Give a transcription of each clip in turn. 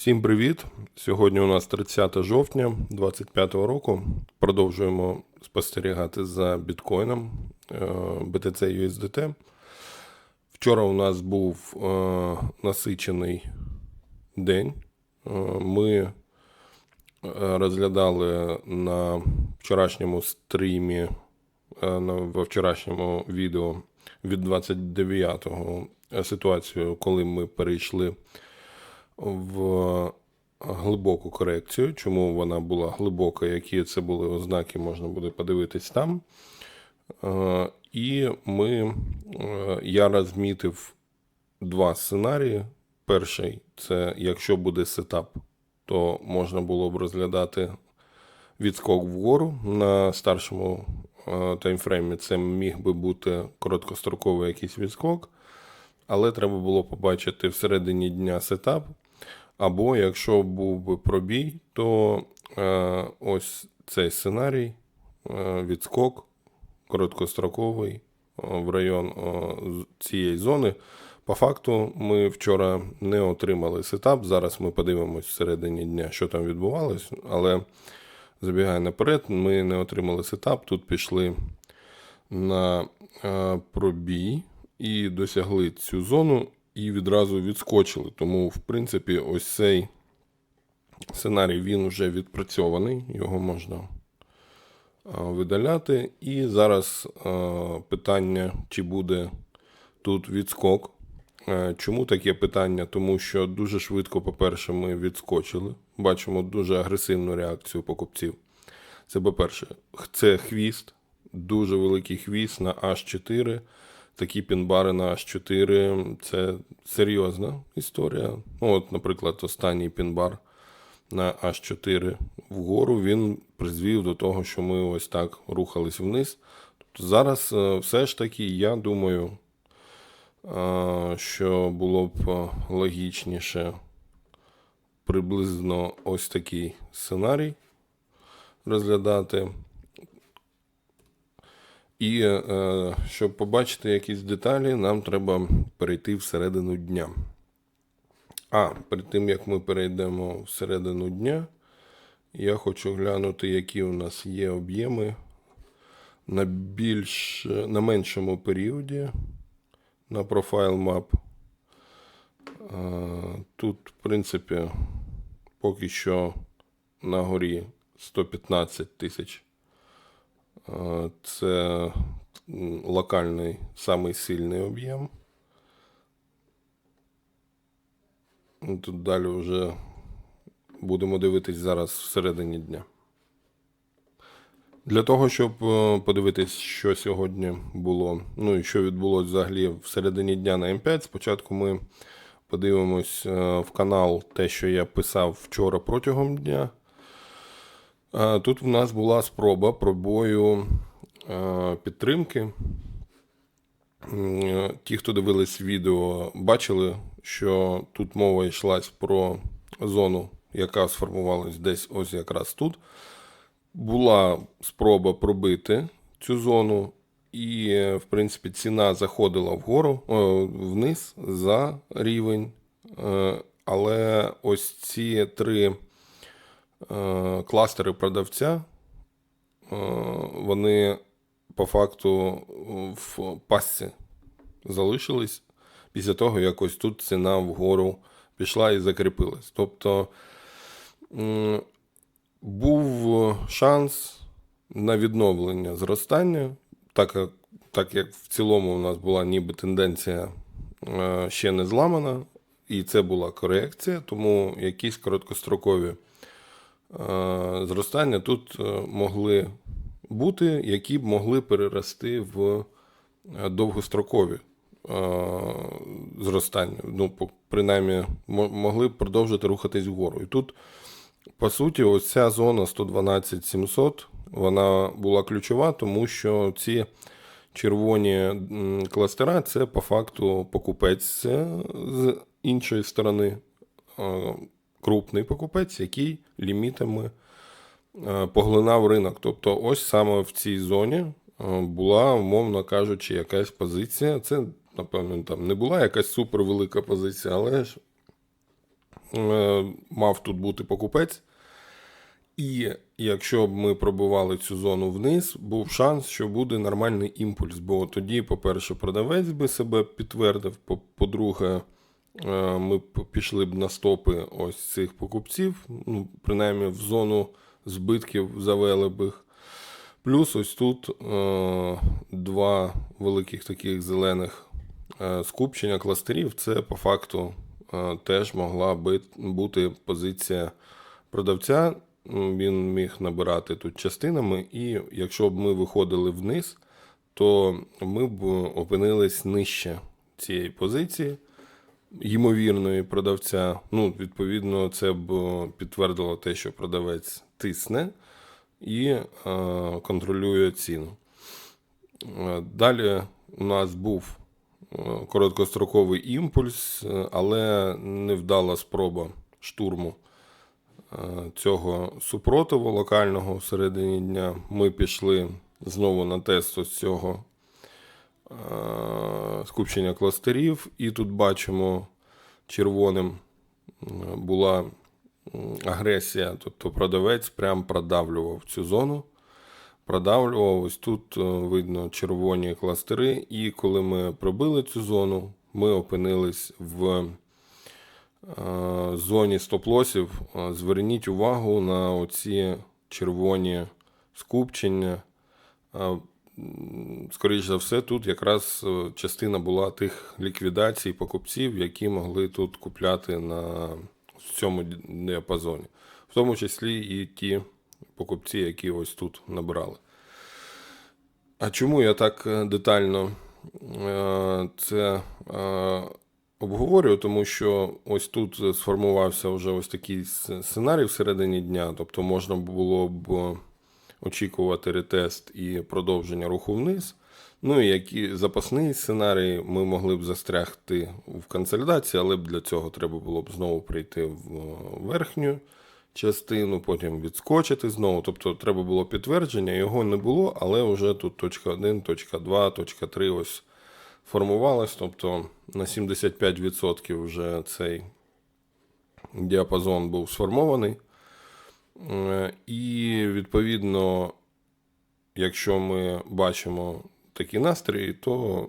Всім привіт! Сьогодні у нас 30 жовтня 2025 року. Продовжуємо спостерігати за біткоїном е, BTC USDT. Вчора у нас був е, насичений день. Е, Ми е, розглядали на вчорашньому стрімі, е, на- вчорашньому відео від 29-го ситуацію, коли ми перейшли в глибоку корекцію. Чому вона була глибока, які це були ознаки, можна буде подивитись там. Е, І ми, е, я розмітив два сценарії. Перший це якщо буде сетап, то можна було б розглядати відскок вгору на старшому е, таймфреймі. Це міг би бути короткостроковий якийсь відскок, але треба було побачити всередині дня сетап. Або якщо був би пробій, то е, ось цей сценарій, е, відскок короткостроковий е, в район е, цієї зони. По факту, ми вчора не отримали сетап. Зараз ми подивимось всередині дня, що там відбувалось, але забігає наперед, ми не отримали сетап. Тут пішли на е, пробій і досягли цю зону і відразу відскочили. Тому, в принципі, ось цей сценарій він вже відпрацьований, його можна видаляти. І зараз питання, чи буде тут відскок. Чому таке питання? Тому що дуже швидко, по-перше, ми відскочили. Бачимо дуже агресивну реакцію покупців. Це, по-перше, це хвіст, дуже великий хвіст на H4. Такі пінбари на H4 це серйозна історія. Ну, от, наприклад, останній пінбар на H4 вгору він призвів до того, що ми ось так рухались вниз. Тобто зараз е, все ж таки, я думаю, е, що було б е, логічніше приблизно ось такий сценарій розглядати. І е, щоб побачити якісь деталі, нам треба перейти всередину дня. А, перед тим як ми перейдемо всередину дня, я хочу глянути, які у нас є об'єми на більш на меншому періоді на профайл мап. Тут, в принципі, поки що на горі 115 тисяч. Це локальний самий сильний об'єм. Тут далі вже будемо дивитись зараз всередині дня. Для того, щоб е, подивитись, що сьогодні було, ну і що відбулося взагалі всередині дня на М5, спочатку ми подивимось е, в канал те, що я писав вчора протягом дня. Е, Тут в нас була спроба пробою е, підтримки. Е, Ті, хто дивились відео, бачили, що тут мова йшлась про зону, яка сформувалась десь ось якраз тут. Була спроба пробити цю зону, і, в принципі, ціна заходила вгору, вниз за рівень. Але ось ці три кластери продавця, е, вони по факту в пасці залишились після того, як ось тут ціна вгору пішла і закріпилась. Тобто був шанс на відновлення зростання, так як, так як в цілому у нас була ніби тенденція е, ще не зламана, і це була корекція, тому якісь короткострокові е, зростання тут е, могли бути, які б могли перерости в е, довгострокові е, зростання. Ну, принаймні, могли б продовжити рухатись вгору. І тут, по суті, ось ця зона 112 700, вона була ключова, тому що ці червоні кластера це по факту покупець е, з іншої сторони, е, крупний покупець, який лімітами е, поглинав ринок. Тобто, ось саме в цій зоні е, була, умовно кажучи, якась позиція. Це, напевно, там не була якась супервелика позиція, але ж е, мав тут бути покупець. І якщо б ми пробували цю зону вниз, був шанс, що буде нормальний імпульс. Бо тоді, по-перше, продавець би себе підтвердив. по- По-друге, е, ми б пішли б на стопи ось цих покупців, ну, принаймні в зону збитків завели б їх. Плюс ось тут е, два великих таких зелених е, скупчення кластерів. Це по факту е, теж могла би бути позиція продавця. Він міг набирати тут частинами, і якщо б ми виходили вниз, то ми б опинились нижче цієї позиції ймовірної продавця. Ну, відповідно, це б підтвердило те, що продавець тисне і е, контролює ціну. Е, Далі у нас був е, короткостроковий імпульс, е, але невдала спроба штурму е, цього супротиву локального всередині дня. Ми пішли знову на тест ось цього е, скупчення кластерів, і тут бачимо червоним е, була агресія, тобто продавець прям продавлював цю зону. Продавлював, ось тут е, видно червоні кластери, і коли ми пробили цю зону, ми опинились в е, зоні стоп-лосів. Е, Зверніть увагу на оці червоні скупчення. М, Скоріше за все, тут якраз е, частина була тих ліквідацій покупців, які могли тут купляти на в цьому ді- діапазоні, в тому числі і ті покупці, які ось тут набирали. А чому я так е, детально е, це обговорюю? Тому що ось тут сформувався вже ось такий сценарій всередині дня, тобто можна було б очікувати ретест і продовження руху вниз. Ну і які запасний сценарій ми могли б застрягти в консолідації, але б для цього треба було б знову прийти в е, верхню частину, потім відскочити знову. Тобто треба було підтвердження, його не було, але вже тут точка 1, точка 2, точка 3 ось формувалась. Тобто на 75% вже цей діапазон був сформований. Е, І відповідно, якщо ми бачимо такі настрої, то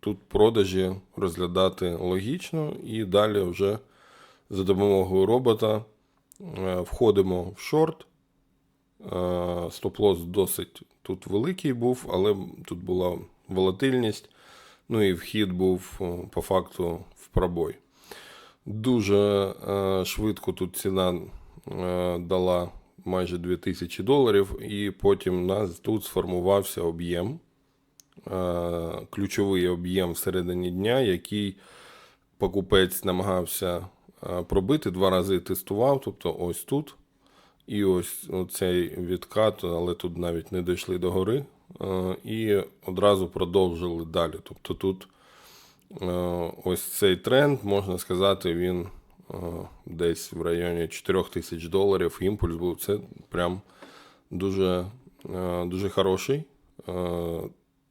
тут продажі розглядати логічно і далі вже за допомогою робота е, входимо в шорт. Е, Стоп-лосс досить тут великий був, але тут була волатильність. Ну і вхід був по факту в пробой. Дуже швидко тут ціна дала майже 2000 доларів, і потім у нас тут сформувався об'єм, е, ключовий об'єм всередині дня, який покупець намагався е, пробити, два рази тестував, тобто ось тут. І ось цей відкат, але тут навіть не дійшли до гори. е, І одразу продовжили далі. Тобто тут е, ось цей тренд, можна сказати, він е, десь в районі 4 тисяч доларів. Імпульс був. Це прям дуже, е, дуже хороший е,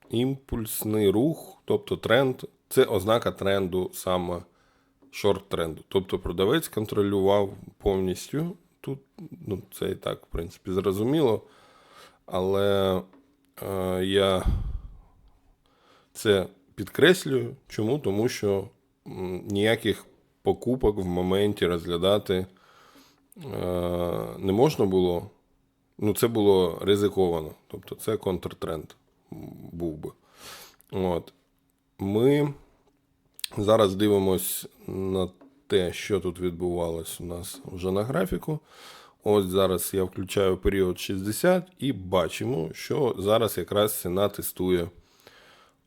імпульсний рух, тобто тренд. Це ознака тренду саме шорт-тренду. Тобто продавець контролював повністю. Тут ну, це і так, в принципі, зрозуміло. Але е, я це підкреслюю. Чому? Тому що ніяких покупок в моменті розглядати е, не можна було. Ну, це було ризиковано. Тобто це контртренд був би. От. Ми зараз дивимось на те, що тут відбувалось у нас вже на графіку. Ось зараз я включаю період 60 і бачимо, що зараз якраз ціна тестує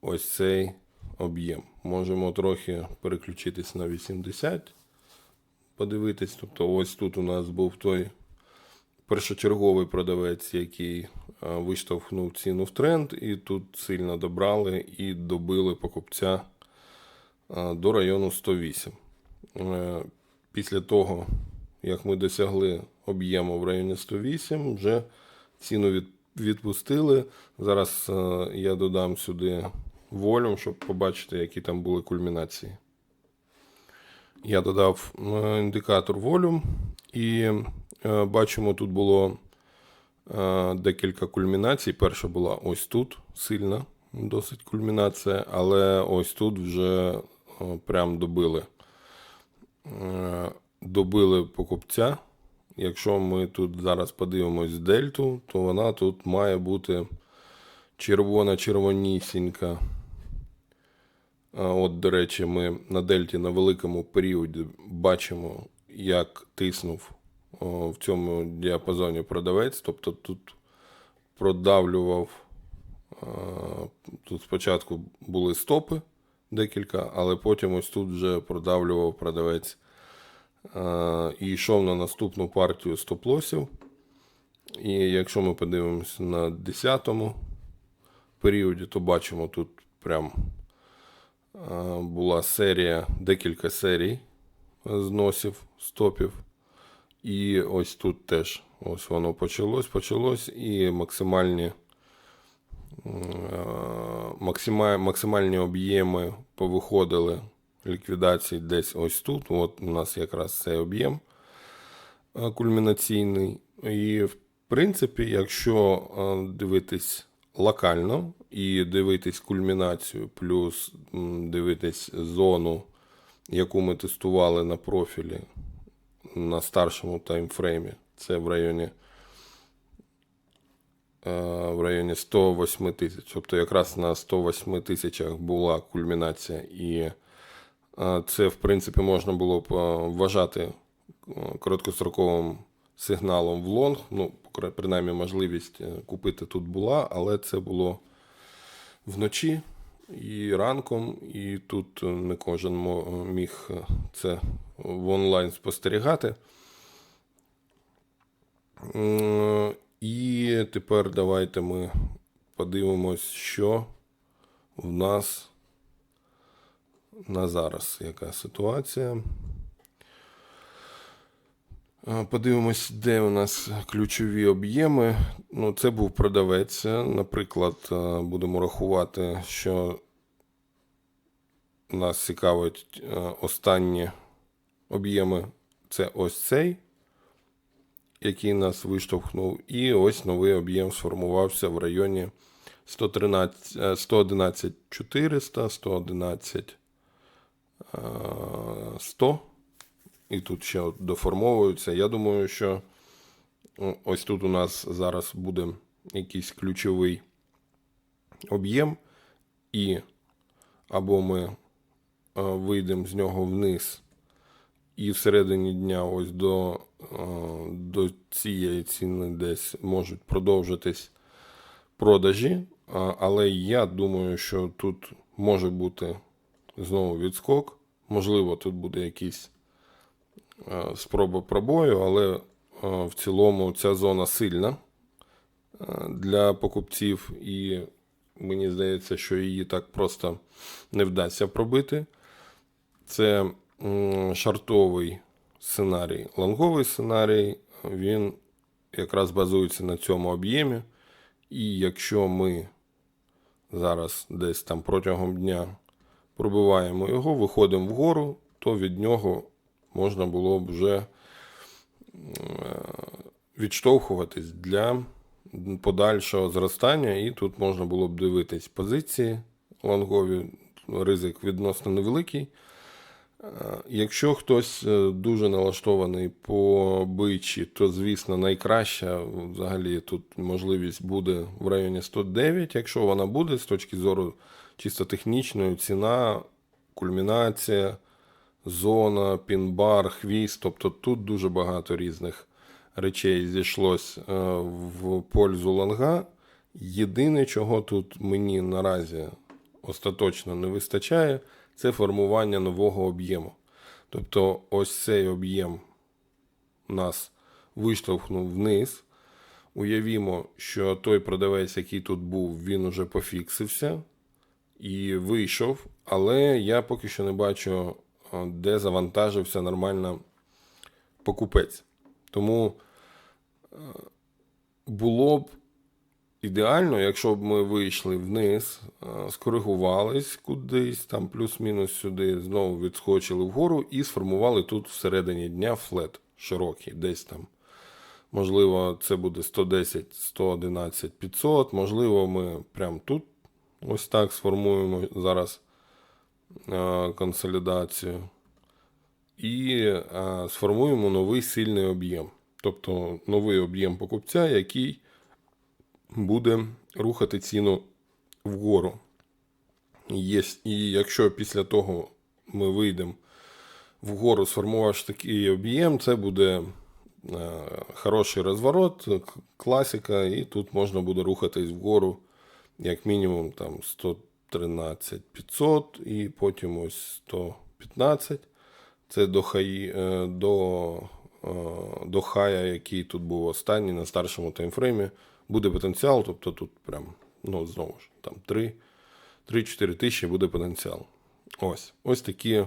ось цей об'єм. Можемо трохи переключитись на 80, подивитись. Тобто, ось тут у нас був той першочерговий продавець, який виштовхнув ціну в тренд, і тут сильно добрали і добили покупця до району 108. Е, Після того, як ми досягли об'єму в районі 108, вже ціну відпустили. Зараз е, я додам сюди волюм, щоб побачити, які там були кульмінації. я додав е, індикатор волюм, і е, бачимо, тут було е, декілька кульмінацій. Перша була ось тут, сильна, досить кульмінація, але ось тут вже прям добили. Добили покупця. Якщо ми тут зараз подивимось дельту, то вона тут має бути червона, червонісінька. А От, до речі, ми на дельті на великому періоді бачимо, як тиснув в цьому діапазоні продавець. Тобто тут продавлював. Тут спочатку були стопи декілька, але потім ось тут вже продавлював продавець і йшов на наступну партію стоп-лосів. І якщо ми подивимося на 10-му періоді, то бачимо тут прям була серія, декілька серій зносів, стопів. І ось тут теж ось воно почалось, почалось, і максимальні, е, максима- максимальні об'єми повиходили ліквідації десь ось тут. От у нас якраз цей об'єм е, кульмінаційний. І в принципі, якщо е, дивитись локально і дивитись кульмінацію, плюс дивитись зону, яку ми тестували на профілі на старшому таймфреймі, це в районі, е, в районі 108 тисяч. Тобто якраз на 108 тисячах була кульмінація, і е, це, в принципі, можна було б е, вважати короткостроковим сигналом в лонг. Ну, принаймні, можливість купити тут була, але це було вночі і ранком, і тут е, не кожен міг е, це в онлайн спостерігати. І тепер давайте ми подивимось, що в нас на зараз яка ситуація. Подивимось, де у нас ключові об'єми. Ну, це був продавець. Наприклад, будемо рахувати, що нас цікавить останні об'єми. Це ось цей, який нас виштовхнув. І ось новий об'єм сформувався в районі 113, е, 111 400, 111 е, 100 і тут ще от доформовуються. Я думаю, що ось тут у нас зараз буде якийсь ключовий об'єм, і або ми е, вийдемо з нього вниз, і всередині дня ось до, е, до цієї ціни десь можуть продовжитись продажі. Але я думаю, що тут може бути знову відскок. Можливо, тут буде якийсь спроба пробою, але е, в цілому ця зона сильна е, для покупців, і мені здається, що її так просто не вдасться пробити. Це шартовий сценарій. Лонговий сценарій, він якраз базується на цьому об'ємі. І якщо ми зараз десь там протягом дня пробиваємо його, виходимо вгору, то від нього можна було б вже е, відштовхуватись для подальшого зростання, і тут можна було б дивитись позиції лонгові, ризик відносно невеликий. Е, Якщо хтось е, дуже налаштований по бичі, то звісно найкраща взагалі тут можливість буде в районі 109, якщо вона буде з точки зору чисто технічної, ціна, кульмінація, зона, пін-бар, хвіст. Тобто тут дуже багато різних речей зійшлось е, в пользу лонга. Єдине, чого тут мені наразі остаточно не вистачає, це формування нового об'єму. Тобто, ось цей об'єм нас виштовхнув вниз. Уявімо, що той продавець, який тут був, він уже пофіксився і вийшов, але я поки що не бачу, де завантажився нормально покупець. Тому е, було б ідеально, якщо б ми вийшли вниз, е, скоригувались кудись, там плюс-мінус сюди, знову відскочили вгору і сформували тут всередині дня флет широкий, десь там. Можливо, це буде 110, 111, 500. Можливо, ми прямо тут ось так сформуємо зараз е, консолідацію. І е, сформуємо новий сильний об'єм. Тобто новий об'єм покупця, який буде рухати ціну вгору. І якщо після того ми вийдемо вгору, сформувавши такий об'єм, це буде е, хороший розворот, класика, і тут можна буде рухатись вгору як мінімум там 113 500 і потім ось 115. Це до, хай, е, до, е, до хая, який тут був останній на старшому таймфреймі, буде потенціал, тобто тут прям, ну, знову ж, там 3 3-4 тисячі буде потенціал. Ось. Ось такі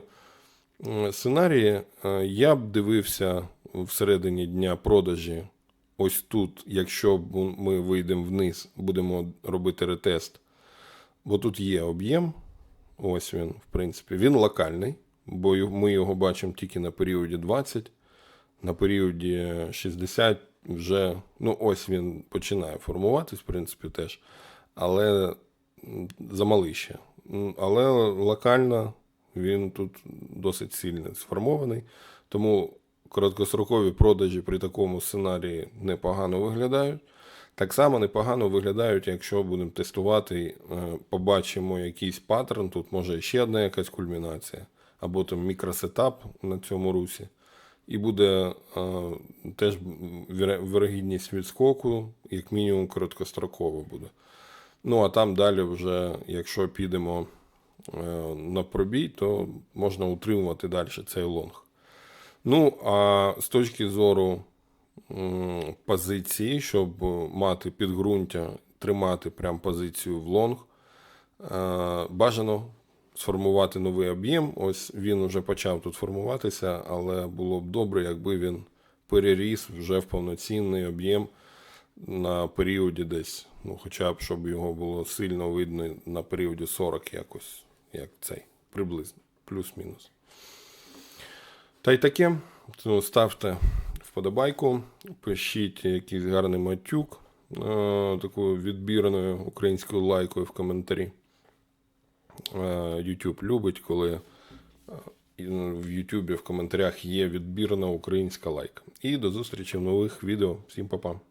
сценарії. Е, Я б дивився всередині дня продажі. Ось тут, якщо ми вийдемо вниз, будемо робити ретест. Бо тут є об'єм. Ось він, в принципі. Він локальний, бо ми його бачимо тільки на періоді 20, на періоді 60 вже, ну ось він починає формуватись, в принципі, теж. Але замалий ще. Але локально він тут досить сильно сформований. Тому короткострокові продажі при такому сценарії непогано виглядають. Так само непогано виглядають, якщо будемо тестувати, е, побачимо якийсь паттерн. Тут може ще одна якась кульмінація, або там мікросетап на цьому русі. І буде е, теж вірогідність відскоку, як мінімум, короткостроково буде. Ну, а там далі, вже, якщо підемо е, на пробій, то можна утримувати далі цей лонг. Ну, а з точки зору позиції, щоб мати підґрунтя, тримати прям позицію в лонг, е, бажано сформувати новий об'єм. Ось він вже почав тут формуватися, але було б добре, якби він переріс вже в повноцінний об'єм на періоді десь, ну, хоча б, щоб його було сильно видно на періоді 40 якось, як цей, приблизно, плюс-мінус. Та й таке. Тому ставте вподобайку, пишіть якийсь гарний матюк е, такою відбірною українською лайкою в коментарі. Е, YouTube любить, коли е, в YouTube в коментарях є відбірна українська лайка. І до зустрічі в нових відео. Всім па-па.